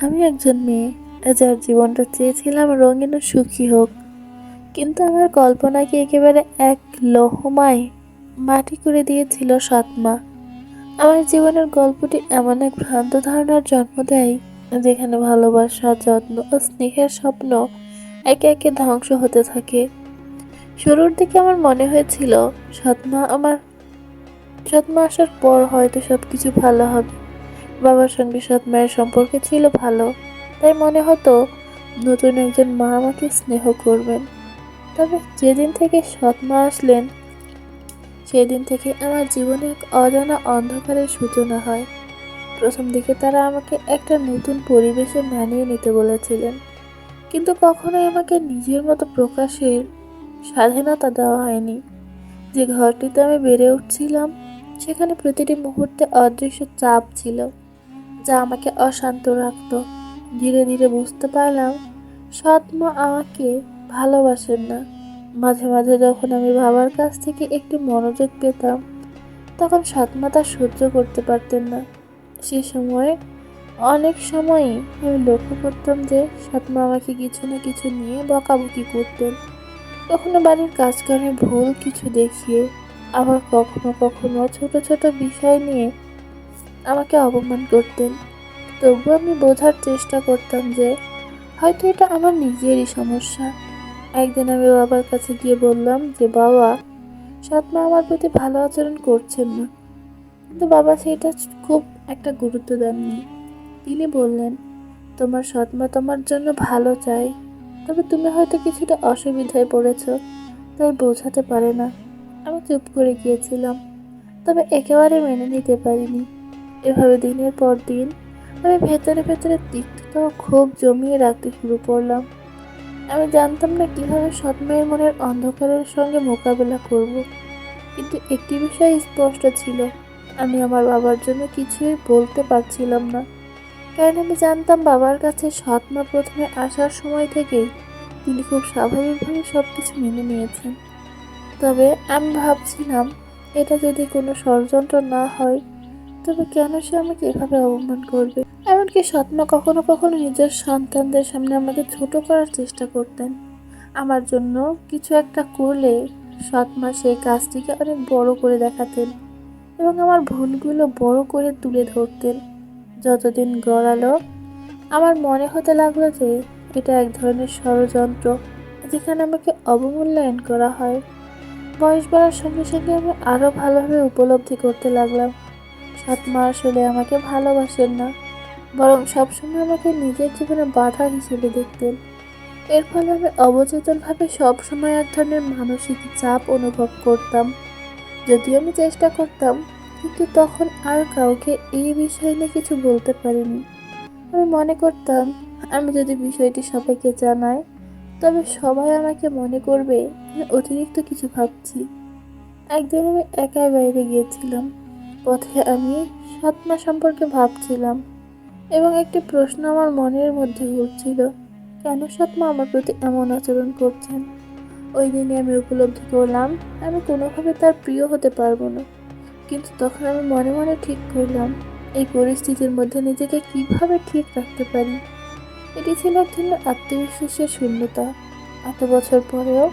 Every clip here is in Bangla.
আমি একজন মেয়ে, যার জীবনটা চেয়েছিলাম রঙিন ও সুখী হোক। কিন্তু আমার কল্পনাকে একেবারে এক লহমায় মাটি করে দিয়েছিল সৎমা? আমার জীবনের গল্পটি এমন এক ভ্রান্ত ধারণার জন্ম দেয়, যেখানে ভালোবাসা, যত্ন ও স্নেহের স্বপ্ন একে একে ধ্বংস হতে থাকে। শুরুর দিকে আমার মনে হয়েছিল, সৎমা আমার, সৎমা আসার পর হয়তো সব কিছু ভালো হবে। বাবার সঙ্গে সৎ মায়ের সম্পর্ক ছিল ভালো। তাই মনে হতো নতুন একজন মা আমাকে স্নেহ করবেন। তবে যেদিন থেকে সৎ মা আসলেন, সেদিন থেকে আমার জীবনে এক অজানা অন্ধকারের সূচনা হয়। প্রথম দিকে তারা আমাকে একটা নতুন পরিবেশে মানিয়ে নিতে বলেছিলেন। কিন্তু কখনোই আমাকে নিজের মতো প্রকাশের স্বাধীনতা দেওয়া হয়নি। যে ঘরটিতে আমি বেড়ে উঠছিলাম, সেখানে প্রতিটি মুহূর্তে অদৃশ্য চাপ ছিল। যা আমাকে অশান্ত রাখত। ধীরে ধীরে বুঝতে পারলাম সৎ মা আমাকে ভালোবাসেন না। মাঝে মাঝে যখন আমি বাবার কাছ থেকে একটি মনোযোগ পেতাম, তখন সৎমা তা সহ্য করতে পারতেন না। সে সময়, অনেক সময়ই আমি লক্ষ্য করতাম যে সৎমা আমাকে কিছু না কিছু নিয়ে বকাবকি করতেন। কখনো বাড়ির কাজকর্মে ভুল কিছু দেখিয়ে, আবার কখনো কখনো ছোট ছোট বিষয় নিয়ে আমাকে অপমান করতেন। তবু আমি বোঝার চেষ্টা করতাম যে, হয়তো এটা আমার নিজেরই সমস্যা। একদিন আমি বাবার কাছে গিয়ে বললাম যে, বাবা, সৎমা আমার প্রতি ভালো আচরণ করছেন না। কিন্তু বাবা সেটা খুব একটা গুরুত্ব দেননি। তিনি বললেন, তোমার সৎমা তোমার জন্য ভালো চাই, তবে তুমি হয়তো কিছুটা অসুবিধায় পড়েছ, তাই বোঝাতে পারে না। আমি চুপ করে গিয়েছিলাম, তবে একেবারে মেনে নিতে পারিনি। এভাবে দিনের পর দিন আমি ভেতরে ভেতরে তিক্ততা ও ক্ষোভ জমিয়ে রাখতে শুরু করলাম। আমি জানতাম না কীভাবে সৎমায়ের মনের অন্ধকারের সঙ্গে মোকাবেলা করব। কিন্তু একটি বিষয় স্পষ্ট ছিল, আমি আমার বাবার জন্য কিছুই বলতে পারছিলাম না। কারণ আমি জানতাম বাবার কাছে সৎমা প্রথমে আসার সময় থেকেই তিনি খুব স্বাভাবিকভাবে সব কিছু মেনে নিয়েছেন। তবে আমি ভাবছিলাম, এটা যদি কোনো ষড়যন্ত্র না হয় তবে কেন সে আমাকে এভাবে অপমান করবে? এমনকি সৎমা কখনো কখনো নিজের সন্তানদের সামনে আমাকে ছোট করার চেষ্টা করতেন। আমার জন্য কিছু একটা করলে সৎমা সেই কাজটিকে অনেক বড় করে দেখাতেন এবং আমার ভুলগুলো বড় করে তুলে ধরতেন। যতদিন গড়ালো, আমার মনে হতে লাগল যে এটা এক ধরনের ষড়যন্ত্র যেখানে আমাকে অবমূল্যায়ন করা হয়। বয়স বাড়ার সঙ্গে সঙ্গে আমি আরও ভালোভাবে উপলব্ধি করতে লাগলাম। সৎমা আসলে আমাকে ভালোবাসেন না, বরং সবসময় আমাকে নিজের জীবনে বাধা হিসেবে দেখতেন। এর ফলে আমি অবচেতনভাবে সবসময় এক ধরনের মানসিক চাপ অনুভব করতাম। যদিও আমি চেষ্টা করতাম, কিন্তু তখন আর কাউকে এই বিষয় নিয়ে কিছু বলতে পারিনি। আমি মনে করতাম, আমি যদি বিষয়টি সবাইকে জানাই, তবে সবাই আমাকে মনে করবে, আমি অতিরিক্ত কিছু ভাবছি। একদিন আমি একাই বাইরে গিয়েছিলাম। পথে আমি সৎমা সম্পর্কে ভাবছিলাম এবং একটি প্রশ্ন আমার মনের মধ্যে ঘুরছিল কেন সৎমা আমার প্রতি এমন আচরণ করছেন? ওই দিনে আমি উপলব্ধি করলাম, আমি কোনোভাবে তার প্রিয় হতে পারব না। কিন্তু তখন আমি মনে মনে ঠিক করলাম, এই পরিস্থিতির মধ্যে নিজেকে কীভাবে ঠিক রাখতে পারি? এটি ছিল এক ধরনের আত্মবিশ্বাসের শূন্যতা। এত বছর পরেও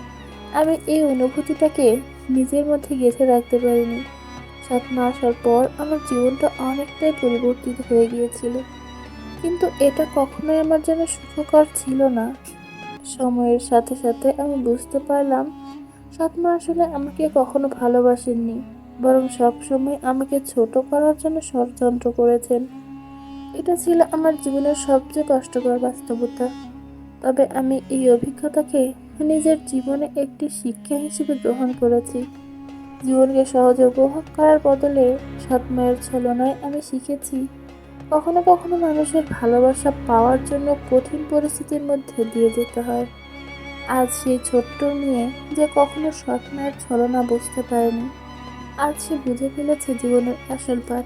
আমি এই অনুভূতিটাকে নিজের মধ্যে গেঁথে রাখতে পারিনি। সাত মাস আসার পর আমার জীবনটা অনেকটাই পরিবর্তিত হয়ে গিয়েছিল। কিন্তু এটা কখনোই আমার যেন সুখকর ছিল না। সময়ের সাথে সাথে আমি বুঝতে পারলাম সৎমা আসলে আমাকে কখনো ভালোবাসেননি, বরং সবসময় আমাকে ছোট করার জন্য ষড়যন্ত্র করেছেন। এটা ছিল আমার জীবনের সবচেয়ে কষ্টকর বাস্তবতা। তবে আমি এই অভিজ্ঞতাকে নিজের জীবনে একটি শিক্ষা হিসেবে গ্রহণ করেছি। জীবনকে সহজে উপভোগ করার বদলে সৎমায়ের ছলনায় আমি শিখেছি। কখনো কখনো মানুষের ভালোবাসা পাওয়ার জন্য কঠিন পরিস্থিতির মধ্যে দিয়ে যেতে হয়। আজ সেই ছোট্ট মেয়ে যে কখনো সৎ মায়ের ছলনা বুঝতে পারেনি, আজ সে বুঝে ফেলেছে জীবনের আসল পাঠ